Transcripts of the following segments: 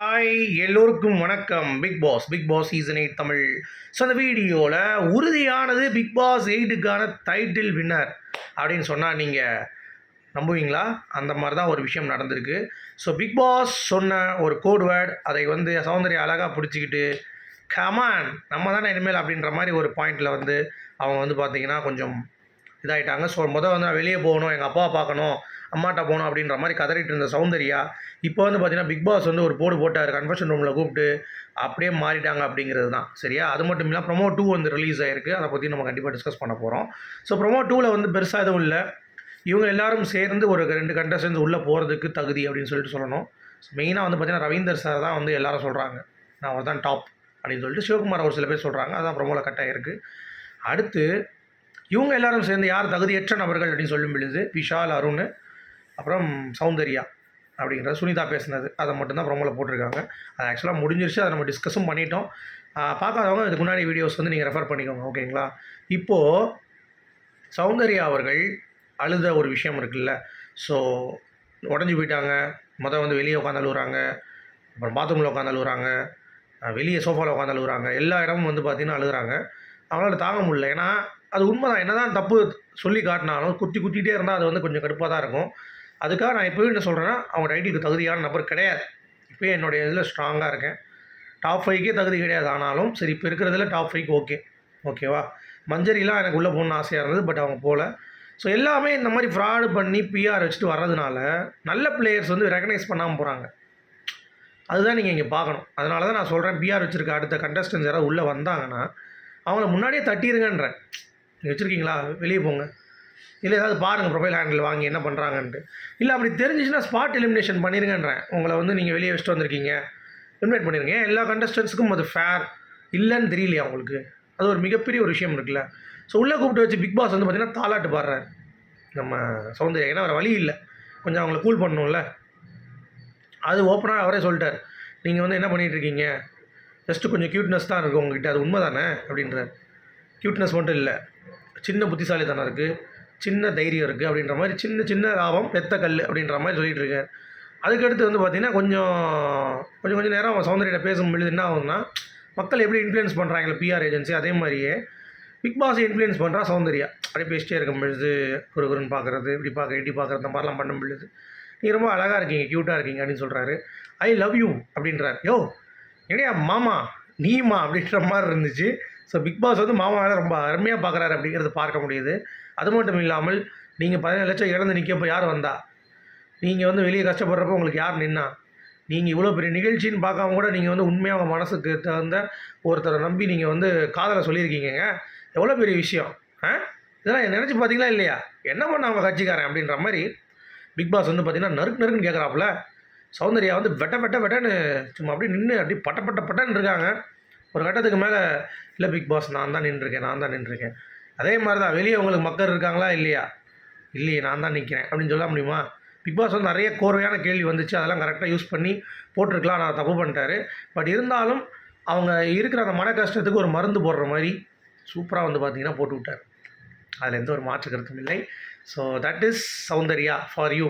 Hi எல்லோருக்கும் வணக்கம். Bigg Boss Bigg Boss season eight Tamil. So அந்த வீடியோவில் உறுதியானது பிக் பாஸ் எயிட்டுக்கான டைட்டில் வின்னர் அப்படின்னு சொன்னால் நீங்கள் நம்புவீங்களா? அந்த மாதிரி தான் ஒரு விஷயம் நடந்திருக்கு. ஸோ பிக் பாஸ் சொன்ன ஒரு கோட்வேர்ட் அதை வந்து சௌந்தர்யா அழகாக பிடிச்சிக்கிட்டு கமான் நம்ம தானே இனிமேல் அப்படின்ற மாதிரி ஒரு பாயிண்டில் வந்து அவங்க வந்து பார்த்தீங்கன்னா கொஞ்சம் இதாயிட்டாங்க. ஸோ முதல் வந்து நான் வெளியே போகணும் எங்கள் அப்பாவை பார்க்கணும் அம்மாட்ட போகணும் அப்படின்ற மாதிரி கதறிட்டு இருந்த சௌந்தர்யா இப்போ வந்து பார்த்தீங்கன்னா பிக் பாஸ் வந்து ஒரு போர்டு போட்டார். கன்ஃபெஷன் ரூமில் கூப்பிட்டு அப்படியே மாறிட்டாங்க அப்படிங்கிறது தான். சரியா? அது மட்டும் இல்லாமல் ப்ரொமோ டூ வந்து ரிலீஸ் ஆயிருக்கு. அதை பற்றி நம்ம கண்டிப்பாக டிஸ்கஸ் பண்ண போகிறோம் ஸோ ப்ரொமோ டூவில் வந்து பெருசாக எதுவும் இல்லை. இவங்க எல்லாரும் சேர்ந்து ஒரு ரெண்டு கண்டஸ்டன்ஸ் உள்ளே போகிறதுக்கு தகுதி அப்படின்னு சொல்லிட்டு சொல்லணும். மெயினாக வந்து பார்த்தீங்கன்னா ரவீந்தர் சார் தான் வந்து எல்லாரும் சொல்கிறாங்க நான் அவர் தான் டாப் அப்படின்னு சொல்லிட்டு சிவகுமார் ஒரு சில பேர் சொல்கிறாங்க அதான் ப்ரொமோவில் கட் ஆகிருக்கு அடுத்து இவங்க எல்லாரும் சேர்ந்து யார் தகுதியற்ற நபர்கள் அப்படின்னு சொல்லும் பொழுது விஷால் அருண் அப்புறம் சௌந்தர்யா அப்படிங்கிறது சுனிதா பேசினது. அதை மட்டும்தான் ப்ரோமோவில் போட்டிருக்காங்க. அது ஆக்சுவலாக முடிஞ்சிருச்சு. அதை நம்ம டிஸ்கஸும் பண்ணிட்டோம். பார்க்காதவங்க இதுக்கு முன்னாடி வீடியோஸ் வந்து நீங்கள் ரெஃபர் பண்ணிக்கோங்க ஓகேங்களா இப்போது சௌந்தர்யா அவர்கள் அழுத ஒரு விஷயம் இருக்குல்ல. ஸோ உடஞ்சி போயிட்டாங்க. மொதல் வந்து வெளியே உட்காந்து அழுகுறாங்க அப்புறம் பாத்ரூமில் உட்காந்து அழுகுறாங்க வெளியே சோஃபாவில் உட்காந்து அழுகுறாங்க எல்லா இடமும் வந்து பார்த்திங்கன்னா அழுகுறாங்க. அவங்களால தாங்க முடியல. ஏன்னா அது உண்மை தான் என்ன தான் தப்பு சொல்லி காட்டினாலும் குத்தி குத்திட்டே இருந்தால் அது வந்து கொஞ்சம் கடுப்பாக தான் இருக்கும். அதுக்காக நான் இப்போயும் என்ன சொல்கிறேன்னா அவங்க டைட்டிலுக்கு தகுதியான நபர் கிடையாது. இப்போயே என்னுடைய இதில் ஸ்ட்ராங்காக இருக்கேன். டாப் ஃபைவ்க்கே தகுதி கிடையாது ஆனாலும் சரி இப்போ இருக்கிறதுல டாப் ஃபைவ்க்கு ஓகே ஓகேவா மஞ்சரிலாம் எனக்கு உள்ளே போகணுன்னு ஆசையாக இருந்தது பட் அவங்க போகல ஸோ எல்லாமே இந்த மாதிரி ஃப்ராடு பண்ணி பிஆர் வச்சுட்டு வர்றதுனால நல்ல பிளேயர்ஸ் வந்து ரெகனைஸ் பண்ணாமல் போகிறாங்க அதுதான் நீங்கள் இங்கே பார்க்கணும். அதனால தான் நான் சொல்கிறேன் பிஆர் வச்சுருக்க அடுத்த கண்டஸ்டன்ஸ் யாராவது உள்ளே வந்தாங்கன்னா அவங்கள முன்னாடியே தட்டிடுங்கன்றேன் நீங்கள் வச்சுருக்கீங்களா? வெளியே போங்க. இல்லை ஏதாவது பாருங்கள் ப்ரொஃபைல் ஹேண்டில் வாங்கி என்ன பண்ணுறாங்கன்ட்டு இல்லை அப்படி தெரிஞ்சிச்சுன்னா ஸ்பாட் எலிமினேஷன் பண்ணிருங்கன்றேன். உங்களை வந்து நீங்கள் வெளியே வச்சுட்டு வந்திருக்கீங்க. எலிமினேட் பண்ணிடுங்க ஏன்? எல்லா கண்டஸ்டன்ஸுக்கும் அது ஃபேர் இல்லைன்னு தெரியலையா உங்களுக்கு அது ஒரு மிகப்பெரிய ஒரு விஷயம் இருக்குல்ல. ஸோ உள்ளே கூப்பிட்டு வச்சு பிக் பாஸ் வந்து பார்த்திங்கன்னா தாலாட்டு பாடுறாரு. நம்ம சௌந்தர்யா. ஏன்னா வேறு வழி இல்லை. கொஞ்சம் அவங்கள கூல் பண்ணணும்ல. அது ஓப்பனாக அவரே சொல்லிட்டார். நீங்கள் வந்து என்ன பண்ணிகிட்ருக்கீங்க ஜஸ்ட்டு கொஞ்சம் க்யூட்னஸ் தான் இருக்குது உங்ககிட்ட. அது உண்மை தானே அப்படின்றார். க்யூட்னஸ் மட்டும் இல்லை. சின்ன புத்திசாலித்தனம் இருக்குது சின்ன தைரியம் இருக்குது அப்படின்ற மாதிரி சின்ன சின்ன லாபம் பெத்த கல் அப்படின்ற மாதிரி சொல்லிகிட்டு இருக்கார். அதுக்கடுத்து வந்து பார்த்திங்கன்னா கொஞ்சம் கொஞ்சம் கொஞ்சம் நேரம் அவன் சௌந்தர்யிட்ட பேசும்பொழுது என்ன ஆகுதுன்னா மக்கள் எப்படி இன்ஃப்ளூயன்ஸ் பண்ணுறாங்களே பிஆர் ஏஜென்சி அதே மாதிரியே பிக் பாஸை இன்ஃப்ளூயன்ஸ் பண்ணுறா சௌந்தர்யா. அப்படியே பேசிட்டே இருக்கும் பொழுது குருகுருன்னு பார்க்குறது இப்படி பார்க்க இப்படி பார்க்குறது அந்த மாதிரிலாம் பண்ணும் பொழுது நீ ரொம்ப அழகாக இருக்கீங்க க்யூட்டாக இருக்கீங்க அப்படின்னு சொல்கிறாரு ஐ லவ் யூ அப்படின்றார். யோ என்னையா மாமா நீமா அப்படின்ற மாதிரி இருந்துச்சு. ஸோ பிக் பாஸ் வந்து வேலை ரொம்ப அருமையாக பார்க்குறாரு அப்படிங்கிறது பார்க்க முடியுது. அது மட்டும் இல்லாமல் நீங்கள் பதினேழு லட்சம் இறந்து நிற்கப்போ யார் வந்தா? நீங்கள் வந்து வெளியே கஷ்டப்படுறப்போ உங்களுக்கு யார் நின்னா? நீங்கள் இவ்வளோ பெரிய நிகழ்ச்சின்னு பார்க்காம கூட நீங்கள் வந்து உண்மையாக உங்கள் மனசுக்கு தகுந்த ஒருத்தரை நம்பி நீங்கள் வந்து காதலை சொல்லியிருக்கீங்க. எவ்வளோ பெரிய விஷயம். ஆ? இதெல்லாம் நினச்சி பார்த்தீங்களா இல்லையா? என்ன பண்ண அவங்க கட்சிக்காரன் அப்படின்ற மாதிரி பிக் பாஸ் வந்து பார்த்தீங்கன்னா நறுக்கு நறுக்குன்னு கேட்குறாப்புல சௌந்தர்யா வந்து வெட்ட வெட்ட வெட்டன்னு சும்மா அப்படியே நின்று அப்படியே பட்ட பட்ட பட்டன்னு இருக்காங்க. ஒரு கட்டத்துக்கு மேலே இல்லை பிக் பாஸ் நான் தான் நின்றுருக்கேன் நான் தான் நின்றுருக்கேன். அதே மாதிரி தான் வெளியே உங்களுக்கு மக்கள் இருக்காங்களா இல்லையா? இல்லையே நான் தான் நிற்கிறேன் அப்படின்னு சொல்ல முடியுமா? பிக் பாஸ் வந்து நிறைய கோர்வையான கேள்வி வந்துச்சு அதெல்லாம் கரெக்டாக யூஸ் பண்ணி போட்டிருக்கலாம் நான் தப்பு பண்ணிட்டாரு. பட் இருந்தாலும் அவங்க இருக்கிற அந்த மன கஷ்டத்துக்கு ஒரு மருந்து போடுற மாதிரி சூப்பராக வந்து பார்த்தீங்கன்னா போட்டு விட்டார். அதில் எந்த ஒரு மாற்று கருத்தும் இல்லை. So that is Soundarya for you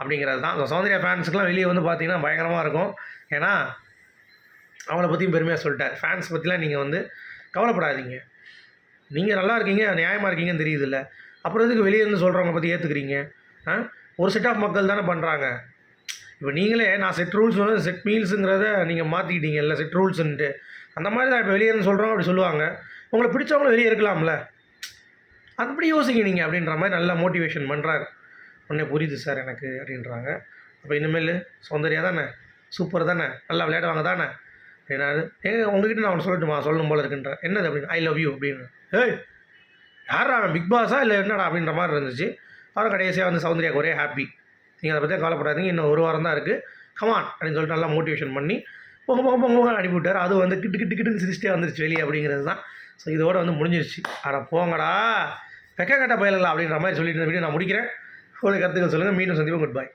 அப்படிங்கிறது தான். ஸோ சௌந்தர்யா ஃபேன்ஸுக்கெலாம் வெளியே வந்து பார்த்திங்கன்னா பயங்கரமாக இருக்கும். ஏன்னா அவங்கள பற்றியும் பெருமையாக சொல்லிட்டார். ஃபேன்ஸ் பற்றிலாம் நீங்கள் வந்து கவலைப்படாதீங்க. நீங்கள் நல்லா இருக்கீங்க நியாயமாக இருக்கீங்கன்னு தெரியுதுல்ல. அப்புறம் எதுக்கு வெளியே இருந்து சொல்கிறவங்க பற்றி ஏற்றுக்கிறீங்க ஆ? ஒரு செட் ஆஃப் மக்கள் தானே பண்ணுறாங்க இப்போ நீங்களே நான் செட் ரூல்ஸ் வந்து செட் மீல்ஸுங்கிறத நீங்கள் மாற்றிக்கிட்டீங்கல்ல செட் ரூல்ஸுன்ட்டு அந்த மாதிரி தான் இப்போ வெளியே இருந்து சொல்கிறவங்க அப்படி சொல்லுவாங்க. உங்களை பிடிச்சவங்களும் வெளியே இருக்கலாம்ல. அப்படி யோசிங்க நீங்கள் அப்படின்ற மாதிரி நல்லா மோட்டிவேஷன் பண்ணுறாரு உடனே புரியுது சார் எனக்கு அப்படின்றாங்க. அப்போ இனிமேல் சௌந்தர்யா தானே? சூப்பர் தானே? நல்லா விளையாடுவாங்க தானே? அப்படின்னாரு. ஏங்க உங்ககிட்ட நான் அவனை சொல்லட்டுமா? சொல்லணும் போல இருக்குன்றேன் என்னது அப்படின்னு. ஐ லவ் யூ அப்படின்னு. ஏய் யாரா அவன்? பிக் பாஸா இல்லை என்னடா அப்படின்ற மாதிரி இருந்துச்சு. அப்புறம் கடைசியாக வந்து சௌந்தர்யாவுக்கு ஒரே ஹாப்பி நீங்கள் அதை பற்றி கவலைப்படாதீங்க. இன்னும் ஒரு வாரம் தான் இருக்குது கமான் அப்படின்னு சொல்லிட்டு நல்லா மோட்டிவேஷன் பண்ணி பொங்க பொங்க பொங்க அனுப்பி அது வந்து கிட்டு கிட்டு கிட்டுன்னு சிரிச்சிட்டே வந்துருச்சு வெளியே அப்படிங்கிறது தான். ஸோ இதோட வந்து முடிஞ்சிருச்சு. ஆனால் போங்கடா. வெக்க கட்ட பயலா அப்படின்ற மாதிரி சொல்லிட்டு இந்த வீடியோ நான் முடிக்கிறேன். உங்களுடைய கருத்துக்கள் சொல்லுங்கள் மீண்டும் சந்திப்போம். Good bye